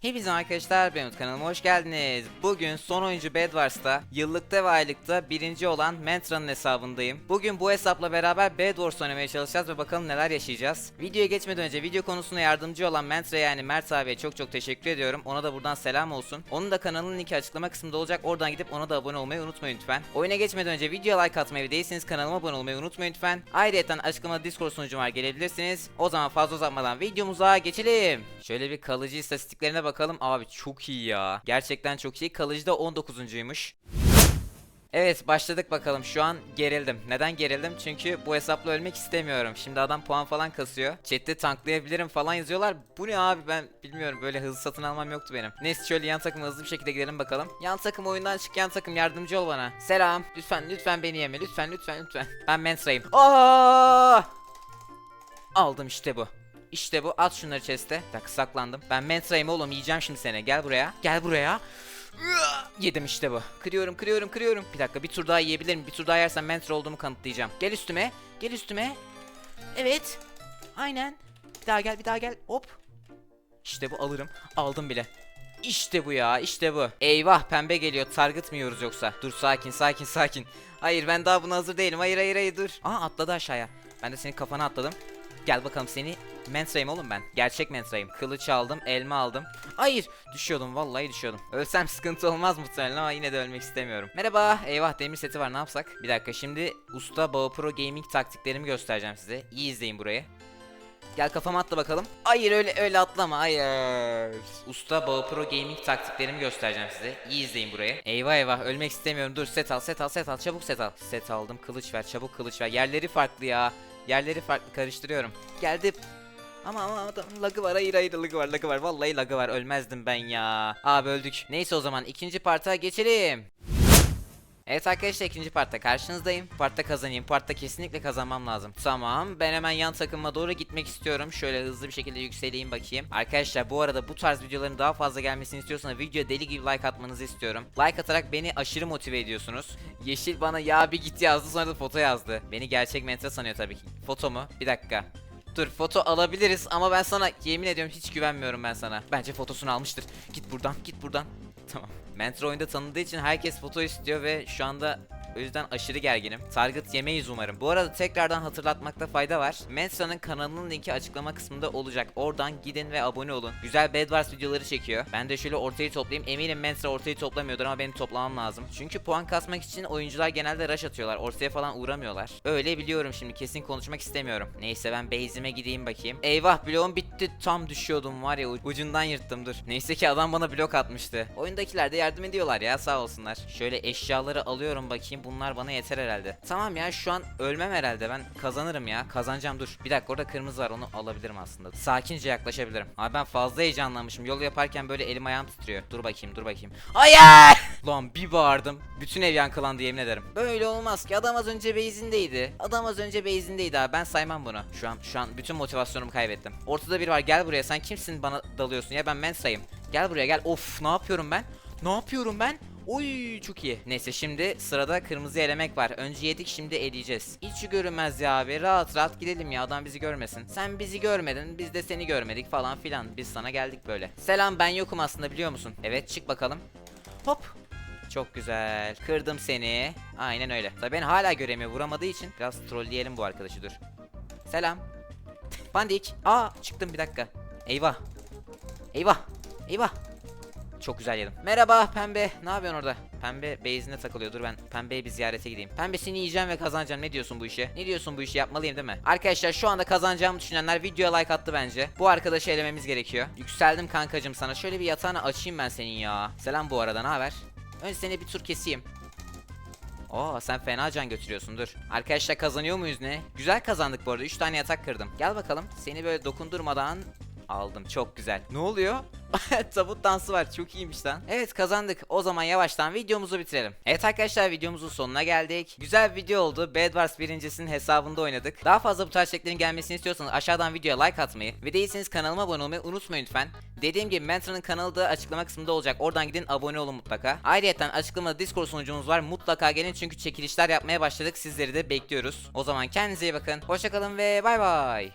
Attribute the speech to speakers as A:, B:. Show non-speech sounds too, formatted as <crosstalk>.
A: Hepinize arkadaşlar benim kanalıma hoş geldiniz. Bugün son oyuncu Bedwars'ta yıllıkta ve aylıkta birinci olan Mentra'nın hesabındayım. Bugün bu hesapla beraber Bedwars oynamaya çalışacağız ve bakalım neler yaşayacağız. Videoya geçmeden önce video konusuna yardımcı olan Mentra yani Mert abiye çok çok teşekkür ediyorum. Ona da buradan selam olsun. Onun da kanalının linki açıklama kısmında olacak. Oradan gidip ona da abone olmayı unutmayın lütfen. Oyuna geçmeden önce videoya like atmayı ve değilseniz kanalıma abone olmayı unutmayın lütfen. Ayrıca açıklamada Discord sunucum var gelebilirsiniz. O zaman fazla uzatmadan videomuza geçelim. Şöyle bir kalıcı istatistiklerine bakalım. Abi çok iyi ya. Gerçekten çok iyi. Kalıcı da 19.'ymuş. Evet başladık bakalım şu an gerildim. Neden gerildim? Çünkü bu hesapla ölmek istemiyorum. Şimdi adam puan falan kasıyor. Chat'te tanklayabilirim falan yazıyorlar. Bu ne abi ben bilmiyorum böyle hızlı satın almam yoktu benim. Neyse şöyle yan takıma hızlı bir şekilde gidelim bakalım. Yan takım oyundan çık yan takım yardımcı ol bana. Selam. Lütfen lütfen beni yeme. Lütfen lütfen lütfen. Ben Mentra'yım. Aa! Aldım işte bu. İşte bu. At şunları chest'e. Dakika saklandım. Ben Mentra'yım oğlum yiyeceğim şimdi seni. Gel buraya. Gel buraya. Yedim işte bu. Kırıyorum, kırıyorum, kırıyorum. Bir dakika bir tur daha yiyebilirim. Bir tur daha yersem mentor olduğumu kanıtlayacağım. Gel üstüme. Gel üstüme. Evet. Aynen. Bir daha gel, bir daha gel. Hop. İşte bu alırım. Aldım bile. İşte bu ya, işte bu. Eyvah pembe geliyor. Target mı yiyoruz yoksa? Dur sakin, sakin, sakin. Hayır ben daha buna hazır değilim. Hayır, hayır, hayır dur. Aa atladı aşağıya. Ben de senin kafana atladım. Gel bakalım seni Mentra'yım oğlum ben. Gerçek Mentra'yım. Kılıç aldım, elma aldım. Hayır, düşüyordum vallahi düşüyordum. Ölsem sıkıntı olmaz muhtemelen ama yine de ölmek istemiyorum. Merhaba. Eyvah demir seti var. Ne yapsak? Bir dakika şimdi usta Bao Pro Gaming taktiklerimi göstereceğim size. İyi izleyin burayı. Gel kafama atla bakalım. Hayır öyle öyle atlama. Hayır. Usta Bao Pro Gaming taktiklerimi göstereceğim size. İyi izleyin burayı. Eyvah eyvah ölmek istemiyorum. Dur set al set al set al çabuk set al. Set aldım kılıç ver çabuk kılıç ver. Yerleri farklı ya. Yerleri farklı karıştırıyorum. Geldim. Ama ama adam lagı var hayır hayır lagı var lagı var vallahi lagı var ölmezdim ben ya. Abi öldük. Neyse o zaman ikinci parta geçelim. Evet arkadaşlar ikinci partta karşınızdayım. Partta kazanayım. Partta kesinlikle kazanmam lazım. Tamam ben hemen yan takıma doğru gitmek istiyorum. Şöyle hızlı bir şekilde yükseleyim bakayım. Arkadaşlar bu arada bu tarz videoların daha fazla gelmesini istiyorsanız video deli gibi like atmanızı istiyorum. Like atarak beni aşırı motive ediyorsunuz. Yeşil bana ya bir git yazdı sonra da foto yazdı. Beni gerçek mentor sanıyor tabii ki. Foto mu? Bir dakika. Dur foto alabiliriz ama ben sana yemin ediyorum hiç güvenmiyorum ben sana. Bence fotosunu almıştır. Git buradan git buradan. Tamam. Mentor oyunda tanıdığı için herkes foto istiyor ve şu anda o yüzden aşırı gerginim. Target yemeyiz umarım. Bu arada tekrardan hatırlatmakta fayda var. Mentra'nın kanalının linki açıklama kısmında olacak. Oradan gidin ve abone olun. Güzel Bedwars videoları çekiyor. Ben de şöyle ortayı toplayayım. Eminim Mentra ortayı toplamıyordur ama benim toplamam lazım. Çünkü puan kasmak için oyuncular genelde rush atıyorlar. Ortaya falan uğramıyorlar. Öyle biliyorum şimdi. Kesin konuşmak istemiyorum. Neyse ben base'ime gideyim bakayım. Eyvah bloğum bitti. Tam düşüyordum var ya ucundan yırttım dur. Neyse ki adam bana blok atmıştı. Oyundakiler de yardım ediyorlar ya sağ olsunlar. Şöyle eşyaları alıyorum bakayım. Bunlar bana yeter herhalde. Tamam ya şu an ölmem herhalde. Ben kazanırım ya. Kazanacağım dur. Bir dakika orada kırmızı var. Onu alabilirim aslında. Sakince yaklaşabilirim. Abi ben fazla heyecanlanmışım. Yol yaparken böyle elim ayağım titriyor. Dur bakayım dur bakayım. Hayır! Lan bir bağırdım. Bütün ev yankılandı yemin ederim. Böyle olmaz ki. Adam az önce base'indeydi. Adam az önce base'indeydi abi. Ben saymam bunu. Şu an şu an bütün motivasyonumu kaybettim. Ortada biri var. Gel buraya. Sen kimsin bana dalıyorsun ya? Ben Mensa'yım. Gel buraya gel. Of ne yapıyorum ben? Ne yapıyorum ben? Oy çok iyi. Neyse şimdi sırada kırmızı elemek var. Önce yedik şimdi eleyeceğiz. Hiç görünmez ya abi. Rahat rahat gidelim ya adam bizi görmesin. Sen bizi görmedin biz de seni görmedik falan filan. Biz sana geldik böyle. Selam ben yokum aslında biliyor musun? Evet çık bakalım. Hop. Çok güzel. Kırdım seni. Aynen öyle. Tabii beni hala göremiyor vuramadığı için. Biraz trolleyelim bu arkadaşı dur. Selam. Bandik. Aa çıktım bir dakika. Eyvah. Eyvah. Eyvah. Çok güzel yedim. Merhaba pembe. Ne yapıyorsun orada? Pembe base'ine takılıyor. Dur ben pembeye bir ziyarete gideyim. Pembe seni yiyeceğim ve kazanacağım. Ne diyorsun bu işe? Ne diyorsun bu işi yapmalıyım değil mi? Arkadaşlar şu anda kazanacağımı düşünenler videoya like attı bence. Bu arkadaşı elememiz gerekiyor. Yükseldim kankacım sana. Şöyle bir yatağını açayım ben senin ya. Selam bu arada ne haber? Önce seni bir tur keseyim. Oo sen fena can götürüyorsun dur. Arkadaşlar kazanıyor muyuz ne? Güzel kazandık bu arada 3 tane yatak kırdım. Gel bakalım seni böyle dokundurmadan aldım çok güzel. Ne oluyor? <laughs> Tabut dansı var çok iyiymiş lan. Evet kazandık. O zaman yavaştan videomuzu bitirelim. Evet arkadaşlar videomuzun sonuna geldik. Güzel bir video oldu. Bed Wars birincisinin hesabında oynadık. Daha fazla bu tarz içeriklerin gelmesini istiyorsanız aşağıdan videoya like atmayı ve değilseniz kanalıma abone olmayı unutmayın lütfen. Dediğim gibi Mentor'ın kanalı da açıklama kısmında olacak. Oradan gidin abone olun mutlaka. Ayrıca açıklamada Discord sunucumuz var. Mutlaka gelin çünkü çekilişler yapmaya başladık. Sizleri de bekliyoruz. O zaman kendinize iyi bakın. Hoşçakalın ve bay bay.